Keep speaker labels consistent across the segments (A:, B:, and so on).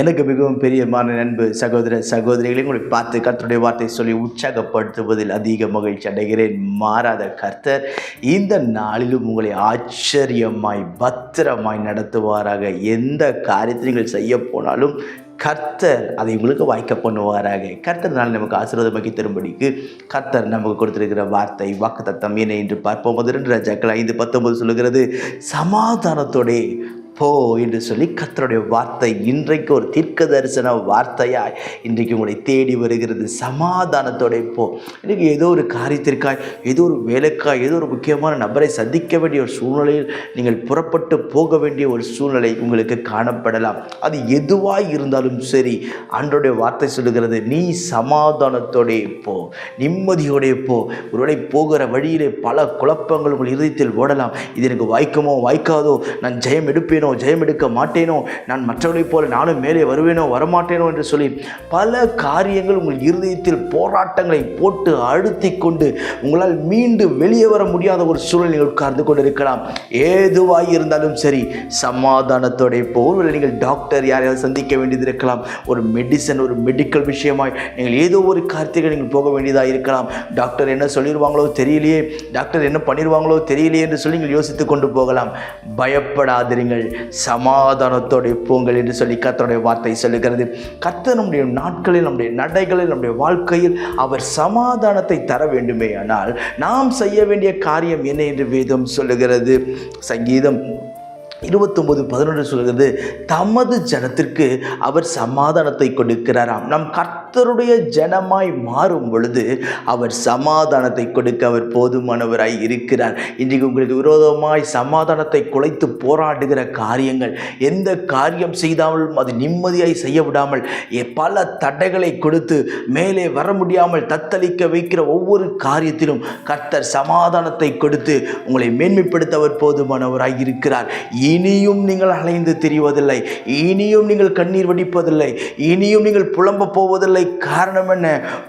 A: எனக்கு மிகவும் பெரியமான நண்பு சகோதர சகோதரிகளையும் உங்களை பார்த்து கர்த்தருடைய வார்த்தை சொல்லி உற்சாகப்படுத்துவதில் அதிக மகிழ்ச்சி அடைகிறேன். மாறாத கர்த்தர் இந்த நாளிலும் உங்களை ஆச்சரியமாய் பத்திரமாய் நடத்துவாராக. எந்த காரியத்தை நீங்கள் செய்ய போனாலும் கர்த்தர் அதை உங்களுக்கு வாய்க்க பண்ணுவாராக. கர்த்தர் நாள் நமக்கு ஆசீர்வாதமாக்கி தரும்படிக்கு கர்த்தர் நமக்கு கொடுத்திருக்கிற வார்த்தை வாக்குத்தத்தம் என்ன என்று பார்ப்போம். முதல் ராஜாக்கள் ஐந்து பத்தொன்பது சொல்லுகிறது சமாதானத்தோடே போ என்று சொல்லி கத்தருடைய வார்த்தை இன்றைக்கு ஒரு தீர்க்க தரிசன வார்த்தையாய் இன்றைக்கு உங்களை தேடி வருகிறது. சமாதானத்தோட போ. இன்றைக்கு ஏதோ ஒரு காரியத்திற்காய் ஏதோ ஒரு வேலைக்காய் ஏதோ ஒரு முக்கியமான நபரை சந்திக்க வேண்டிய ஒரு சூழ்நிலையில் நீங்கள் புறப்பட்டு போக வேண்டிய ஒரு சூழ்நிலை உங்களுக்கு காணப்படலாம். அது எதுவாய் இருந்தாலும் சரி அன்றோடைய வார்த்தை சொல்லுகிறது நீ சமாதானத்தோடே போ. நிம்மதியோடே போ. ஒருவேளை போகிற வழியிலே பல குழப்பங்கள் உங்கள் இருதயத்தில் ஓடலாம். இது எனக்கு வாய்க்குமோ வாய்க்காதோ? நான் ஜெயம் எடுப்பேன்? ஜெயம் எடுக்க மாட்டேனோ? நான் மற்றவர்களைப் போல நானும் மேலே வருவேனோ? வரமாட்டேனோ? என்று சொல்லி பல காரியங்கள் உங்கள் இருதயத்தில் போராட்டங்களை போட்டு அழுத்தி கொண்டு உங்களால் மீண்டு வெளியே வர முடியாத ஒரு சூழ்நிலை உட்கார்ந்து கொண்டிருக்கலாம். ஏதுவாய் இருந்தாலும் சரி சமாதானத்தோட இப்போ ஒருவேளை நீங்கள் டாக்டர் யாரையாவது சந்திக்க வேண்டியது இருக்கலாம். ஒரு மெடிசன் ஒரு மெடிக்கல் விஷயமாய் நீங்கள் ஏதோ ஒரு காரியத்துக்கு நீங்கள் போக வேண்டியதாக இருக்கலாம். டாக்டர் என்ன சொல்லிடுவாங்களோ தெரியலையே. டாக்டர் என்ன பண்ணிடுவாங்களோ தெரியலையே என்று சொல்லி நீங்கள் யோசித்து கொண்டு போகலாம். பயப்படாதிருங்கள். சமாதானத்தோடு போங்கள் என்று சொல்லி கத்தனுடைய வார்த்தை சொல்லுகிறது. கத்த நம்முடைய நாட்களில் நம்முடைய நடைகளில் நம்முடைய வாழ்க்கையில் அவர் சமாதானத்தை தர வேண்டுமே ஆனால் நாம் செய்ய வேண்டிய காரியம் என்ன என்று வேதம் சொல்லுகிறது. சங்கீதம் இருபத்தொம்பது பதினொன்று சொல்கிறது தமது ஜனத்திற்கு அவர் சமாதானத்தை கொடுக்கிறாராம். நம் கர்த்தருடைய ஜனமாய் மாறும் பொழுது அவர் சமாதானத்தை கொடுக்க அவர் போதுமானவராய் இருக்கிறார். இன்றைக்கு உங்களுக்கு விரோதமாய் சமாதானத்தை குலைத்து போராடுகிற காரியங்கள் எந்த காரியம் செய்தாலும் அது நிம்மதியாய் செய்ய விடாமல் பல தடைகளை கொடுத்து மேலே வர முடியாமல் தத்தளிக்க வைக்கிற ஒவ்வொரு காரியத்திலும் கர்த்தர் சமாதானத்தை கொடுத்து உங்களை மேன்மைப்படுத்த அவர் போதுமானவராய் இருக்கிறார். இனியும் நீங்கள் அலைந்து திரிவதில்லை. இனியும் நீங்கள் கண்ணீர் வடிப்பதில்லை. இனியும் நீங்கள் புலம்ப போவதில்லை. காரணம் என்ன?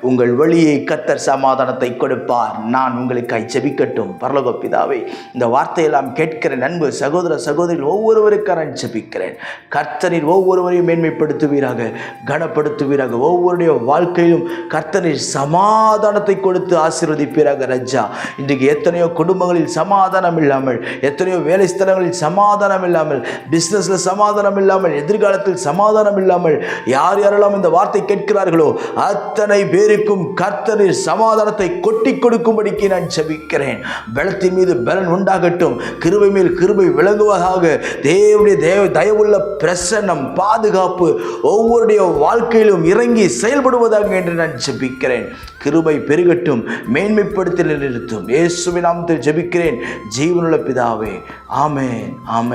A: உங்கள் வழியை கத்தர் சமாதானத்தை கொடுப்பார். நான் உங்களுக்கு ஜெபிக்கட்டும். பரலோக பிதாவை இந்த வார்த்தையெல்லாம் கேட்கிற நண்பு சகோதர சகோதரின் ஒவ்வொருவருக்காக நான் ஜெபிக்கிறேன். கர்த்தரின் ஒவ்வொருவரையும் மேன்மைப்படுத்துவீராக கனப்படுத்துவீராக ஒவ்வொருடைய வாழ்க்கையிலும் கர்த்தரின் சமாதானத்தை கொடுத்து ஆசீர்வதிப்பீராக ரஜா. இன்றைக்கு எத்தனையோ குடும்பங்களில் சமாதானம் இல்லாமல் எத்தனையோ வேலை ஸ்தலங்களில் சமாதானம் சமாதானம் இல்லாமல் பிஸ்னஸில் சமாதானம் இல்லாமல் எதிர்காலத்தில் சமாதானம் இல்லாமல் யார் யாரெல்லாம் இந்த வார்த்தை கேட்கிறார்களோ அத்தனை பேருக்கும் கர்த்தரின் சமாதானத்தை கொட்டி கொடுக்கும்படிக்கு நான் செபிக்கிறேன் பலத்தின் மீது பலன் உண்டாகட்டும். கிருபை மேல் கிருபை விளங்குவதாக தேவனுடைய தேவ தயவுள்ள பிரசன்னம் பாதுகாப்பு ஒவ்வொருடைய வாழ்க்கையிலும் இறங்கி செயல்படுவதாக என்று நான் ஜெபிக்கிறேன். கிருபை பெருகட்டும் மேன்மைப்படுத்தி நிறுத்தும். இயேசுவின் நாமத்தில் ஜெபிக்கிறேன். ஜீவனுள்ள பிதாவே ஆமே ஆமே